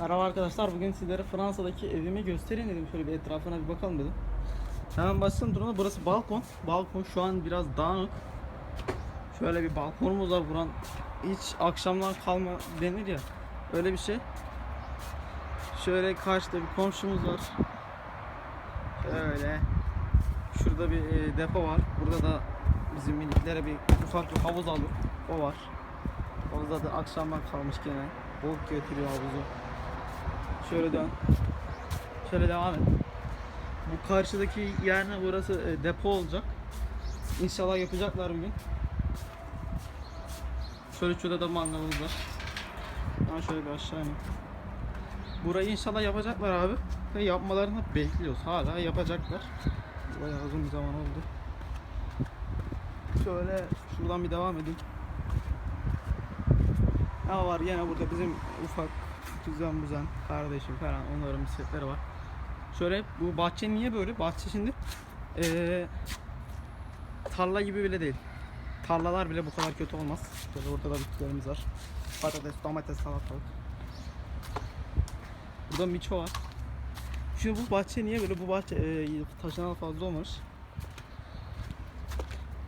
Merhaba arkadaşlar. Bugün sizlere Fransa'daki evimi göstereyim dedim. Şöyle bir etrafına bir bakalım dedim. Hemen başlayalım duruma. Burası balkon. Balkon şu an biraz dağınık. Şöyle bir balkonumuz var. Buran hiç akşamdan kalma denir ya. Öyle bir şey. Şöyle karşıda bir komşumuz var. Şöyle. Şurada bir e, depo var. Burada da bizim miniklere bir ufak bir havuz aldık. O var. Havuzda da akşamdan kalmış gene. Balık götürüyor havuzu. Şöyle dön. Şöyle devam et. Bu karşıdaki yer ne? Burası e, depo olacak. İnşallah yapacaklar bugün. Şöyle şurada da mangalımız var. Ben şöyle bir aşağı ineyim. Burayı inşallah yapacaklar abi. Ve yapmalarını bekliyoruz. Hala yapacaklar. Bayağı uzun bir zaman oldu. Şöyle şuradan bir devam edeyim. Ne var yine burada bizim ufak düzen buzen kardeşim falan onların bisikletleri var. Şöyle bu bahçe niye böyle? Bahçe şimdi eee, tarla gibi bile değil. Tarlalar bile bu kadar kötü olmaz. Şöyle ortada da bitkilerimiz var. Patates, domates, salatalık. Burada miço var. Şimdi bu bahçe niye böyle? Bu bahçe eee taşınan fazla olmuş.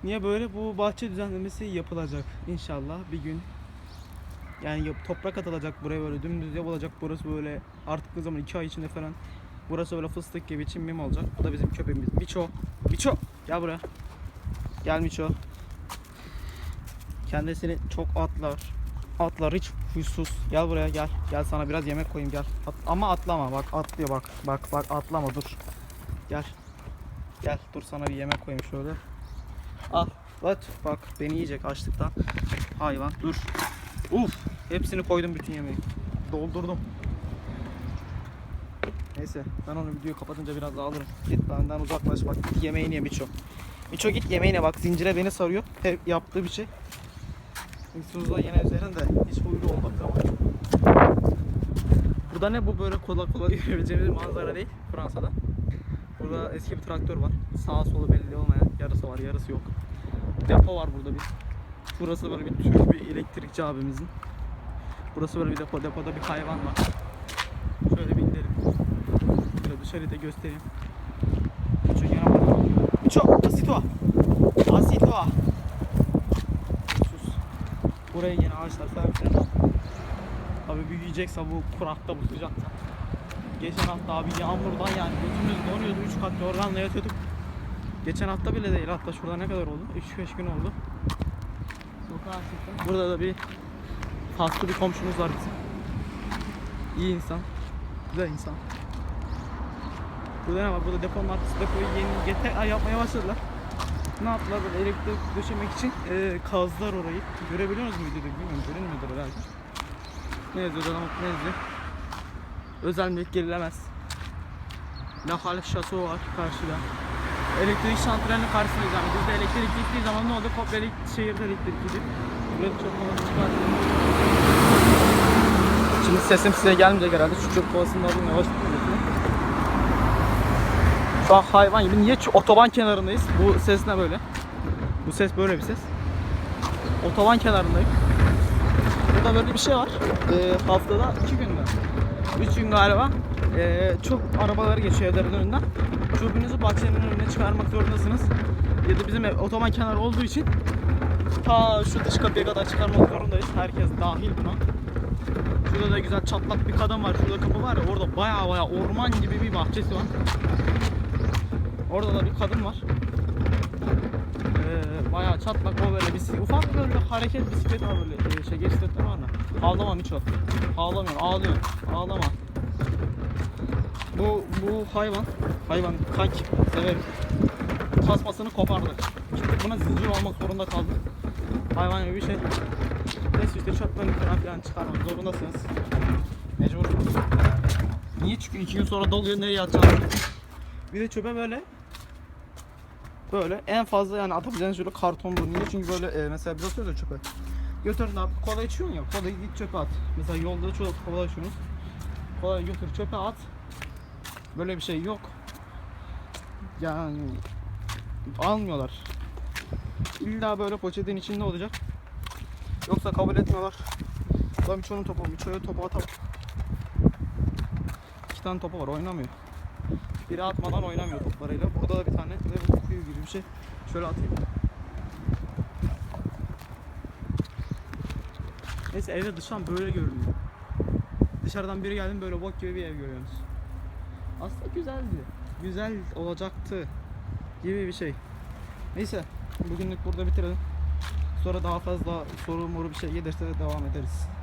Niye böyle? Bu bahçe düzenlemesi yapılacak inşallah bir gün. Yani toprak atılacak buraya böyle dümdüz yapılacak. Burası böyle artık ne zaman iki ay içinde falan. Burası böyle fıstık gibi çim mim olacak. Bu da bizim köpeğimiz. Miço. Miço. Gel buraya. Gel Miço. Kendisini çok atlar. Atlar hiç huysuz. Gel buraya gel. Gel sana biraz yemek koyayım gel. At- ama atlama bak atlıyor bak. Bak bak atlama dur. Gel. Gel dur sana bir yemek koyayım şöyle. Al. Bak bak beni yiyecek açlıktan. Hayvan dur. Uf, hepsini koydum bütün yemeği. Doldurdum. Neyse, ben onu videoyu kapatınca biraz daha alırım. Git benden uzaklaş bak, git yemeğini ye Miço. Miço git yemeğine bak, zincire beni sarıyor. Hep yaptığı bir şey. Huysuzla yine üzerinde hiç huylu olmak ama. Burada ne bu böyle kolay kolay görebileceğimiz manzara değil Fransa'da. Burada eski bir traktör var. Sağa solu belli olmayan. Yarısı var, yarısı yok. Depo var burada bir. Burası böyle bir Türk bir elektrikçi abimizin. Burası böyle bir depo. Depoda bir hayvan var. Şöyle bir gidelim. Şöyle dışarıda göstereyim. Gene bana bakıyor. Miço, asito. Asito. Sus. Buraya yine ağaçlar filan. Abi büyüyecekse bu kurakta bu sıcakta. Geçen hafta abi yağmurdan yani götümüz donuyordu. 3 kat yorganla yatıyorduk. Geçen hafta bile değil hatta şurada ne kadar oldu? 3-5 gün oldu. Sokağa çıktım. Burada da bir hasta bir komşumuz var bizim. İyi insan. Güzel insan. Burada ne var? Burada deponun arkası depoyu yeni yeter yapmaya başladılar. Ne yaptılar böyle elektrik döşemek için e, kazdılar orayı. Görebiliyor musunuz videoda bilmiyorum. Görünmüyordur herhalde. Ne yazıyor adam ne yazıyor? Özel mülk gerilemez. La Halle Şaso var karşıda. Elektrik santralinin karşısındayız yani. Bizde elektrik gittiği zaman ne oldu? Komple şehirde elektrik gidiyor. Buraya çöp kovası çıkar. Şimdi sesim size gelmeyecek herhalde. Şu çöp kovasını alayım yavaş. Şu an hayvan gibi. Niye? Otoban kenarındayız. Bu ses ne böyle? Bu ses böyle bir ses. Otoban kenarındayım. Burada böyle bir şey var. Ee, haftada iki günde. Üç gün galiba. Ee, çok arabalar geçiyor evlerin önünden. Çöpünüzü bahçenin önüne çıkarmak zorundasınız. Ya da bizim ev otoban kenarı olduğu için ta şu dış kapıya kadar çıkarmak zorundayız. Herkes dahil buna. Şurada da güzel çatlak bir kadın var. Şurada kapı var ya orada baya baya orman gibi bir bahçesi var. Orada da bir kadın var. Ee, bayağı çatlak o böyle bir ufak böyle hareket bisiklet var böyle e, şey bisikletler var da. Ağlama Miço. Ağlamıyor, ağlıyor. Ağlama. Bu hayvan, hayvan kanki severim. Tasmasını kopardı. Gittik buna zincir almak zorunda kaldık. Hayvan gibi bir şey. Neyse işte çöplerini falan filan çıkarmak zorundasınız. Mecbursunuz. Niye? Çünkü iki gün sonra doluyor nereye atacağını. Bir de çöpe böyle böyle en fazla yani atabileceğiniz şöyle karton bu. Niye? Çünkü böyle e, mesela biz atıyoruz ya çöpe. Götürün abi kola içiyorsun ya kolayı git çöpe at. Mesela yolda çok kola içiyorsunuz. Kolayı götür çöpe at. Böyle bir şey yok. Yani almıyorlar. İlla böyle poşetin içinde olacak. Yoksa kabul etmiyorlar. Lan Miço'nun topu, Miço'ya topu atalım. iki tane topu var oynamıyor. Biri atmadan oynamıyor toplarıyla. Burada da bir tane level kuyu gibi bir şey. Şöyle atayım. Neyse evde dışarıdan böyle görünüyor. Dışarıdan biri geldi böyle bok gibi bir ev görüyorsunuz. Aslında güzeldi. Güzel olacaktı gibi bir şey. Neyse bugünlük burada bitirelim. Sonra daha fazla soru moru bir şey gelirse devam ederiz.